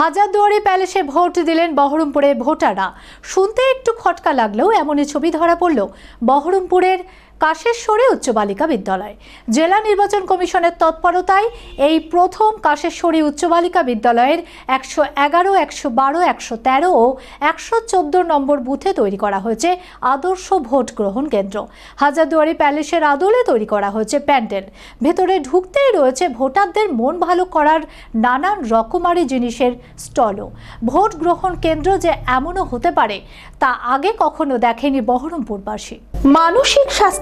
Hazarduari প্যালেসে vote দিলেন বহরমপুরের ভোটাররা। শুনতে একটু খটকা লাগলেও এমনই ছবি ধরা পড়ল বহরমপুরের কাশেশ্বরী উচ্চ বালিকা বিদ্যালয়। জেলা নির্বাচন কমিশনের তৎপরতায় এই প্রথম কাশেশ্বরী উচ্চ বালিকা বিদ্যালয়ের একশো এগারো, একশো বারো, একশো তেরো ও একশো চোদ্দ নম্বর বুথে তৈরি করা হয়েছে আদর্শ ভোট গ্রহণ কেন্দ্র। হাজারদুয়ারি প্যালেসের আদলে তৈরি করা হয়েছে প্যান্ডেল। ভেতরে ঢুকতেই রয়েছে ভোটারদের মন ভালো করার নানান রকমারি জিনিসের স্টলও। ভোট গ্রহণ কেন্দ্র যে এমনও হতে পারে, তা আগে কখনো দেখেনি বহরমপুরবাসী। মানসিক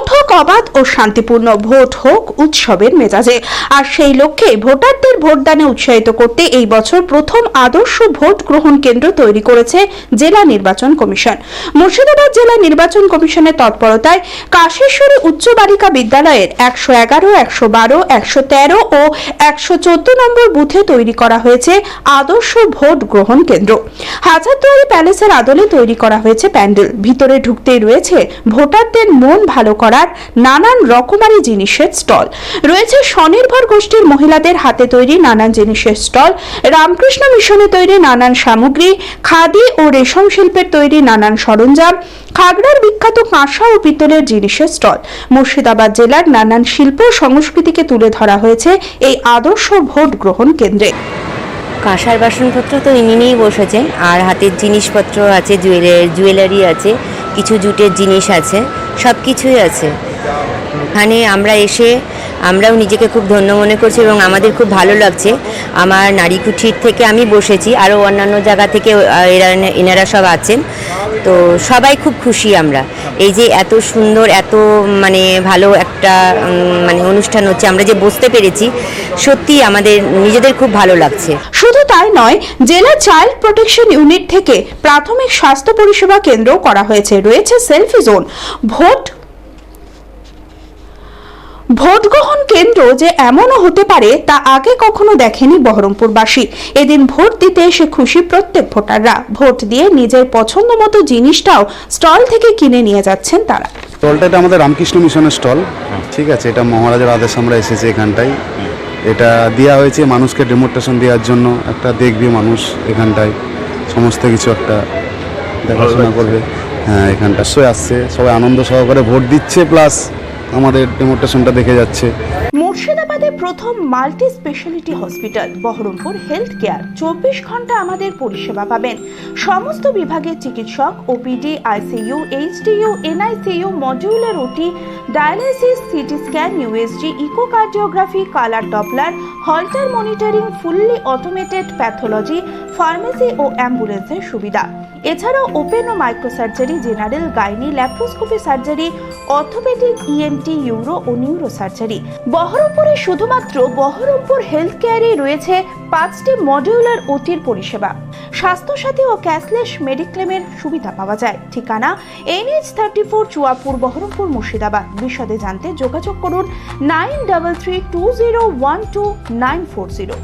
vote হোক অবাধ ও শান্তিপূর্ণ ভোট হোক উৎসবের মেজাজে। আর সেই লক্ষ্যে ভোটারদের ভোটদানে উৎসাহিত করতে এই বছর প্রথম আদর্শ ভোট গ্রহণ কেন্দ্র তৈরি করেছে জেলা নির্বাচন কমিশন। মুর্শিদাবাদ জেলা নির্বাচন কমিশনের তৎপরতায় কাশেশ্বরী উচ্চ বালিকা বিদ্যালয়ের একশো এগারো, একশো বারো, একশো তেরো ও একশো চোদ্দ নম্বর বুথে তৈরি করা হয়েছে আদর্শ ভোট গ্রহণ কেন্দ্র। হাজারদুয়ারি প্যালেসের আদলে তৈরি করা হয়েছে প্যান্ডেল। ভিতরে ঢুকতেই রয়েছে ভোটারদের মন ভালো করার নানান রকমারি জিনিসের স্টল। রয়েছে স্বনির্ভর গোষ্ঠীর মহিলাদের হাতে তৈরি নানান জিনিসের স্টল, রামকৃষ্ণ মিশনে তৈরি নানান সামগ্রী, খাদি ও রেশম শিল্পের তৈরি নানান সরঞ্জাম, খাগড়ার বিখ্যাত কাঁসা ও পিতলের জিনিসের স্টল। মুর্শিদাবাদ জেলার নানান শিল্প সংস্কৃতিকে তুলে ধরা হয়েছে এই আদর্শ ভোট গ্রহণ কেন্দ্রে। কাঁসার বাসনপত্র তো ইনি নিয়েই বসেছেন, আর হাতের জিনিসপত্র আছে, জুয়েলারি জুয়েলারি আছে, কিছু জুটের জিনিস আছে। সব কিছুই আছে। এখানে আমরা এসে, আমরাও নিজেকে খুব ধন্য মনে করছি এবং আমাদের খুব ভালো লাগছে। আমার নারী কুঠির থেকে আমি বসেছি, আরও অন্যান্য জায়গা থেকে এরা এনারা সব আছেন। তো সবাই খুব খুশি আমরা। এই যে এত সুন্দর, এত মানে ভালো একটা মানে অনুষ্ঠান হচ্ছে, আমরা যে বসতে পেরেছি, সত্যি আমাদের, নিজেদের খুব ভালো লাগছে। শুধু তাই নয়, জেলা চাইল্ড প্রোটেকশন ইউনিট থেকে প্রাথমিক স্বাস্থ্য পরিষেবা কেন্দ্র করা হয়েছে। রয়েছে সেলফি জোন। ভোট ভোট গ্রহণ কেন্দ্র যে এমনও হতে পারে তা আগে কখনো দেখেনি বহরমপুরবাসী। এদিন ভোট দিতে এসে খুশি প্রত্যেক ভোটাররা। ভোট দিয়ে নিজের পছন্দ মতো জিনিসটাও স্টল থেকে কিনে নিয়ে যাচ্ছেন তারা। স্টলটা এটা আমাদের রামকৃষ্ণ মিশনের স্টল। ঠিক আছে, এটা মহারাজার আদেশ আমরা এসেছি এখানটায়। এটা দেওয়া হয়েছে মানুষকে ডেমোস্ট্রেশন দেওয়ার জন্য। একটা দেখবে মানুষ এখানটায়। সমস্ত কিছু একটা দেখাশোনা করবে। হ্যাঁ এখানটা সে আসছে, সবাই আনন্দ সহকারে ভোট দিচ্ছে প্লাস আমাদের ডেমোস্ট্রেশনটা দেখে যাচ্ছে। মুর্শিদাবাদে প্রথম multi speciality hospital, Baharampur health care চব্বিশ ঘণ্টা আমাদের পরিষেবা পাবেন। সমস্ত বিভাগের চিকিৎসক OPD ICU HDU NICU modular OT dialysis CT scan USG echocardiography colour doppler holter monitoring fully automated pathology pharmacy ও অ্যাম্বুলেন্সের সুবিধা। এছাড়াও ওপেন ও microsurgery general gynae laparoscopy surgery orthopaedic ENT uro ও নিউরো সার্জারি বহরমপুরে শুধুমাত্র বহরমপুর হেলথ কেয়ারে রয়েছে পাঁচটি modular ওটির পরিষেবা। স্বাস্থ্যসাথী ও cashless মেডিক্লেমের সুবিধা পাওয়া যায়। ঠিকানা NH thirty four Chuapur Baharampur Murshidabad. বিশদে জানতে যোগাযোগ করুন nine double three two zero one two nine four zero.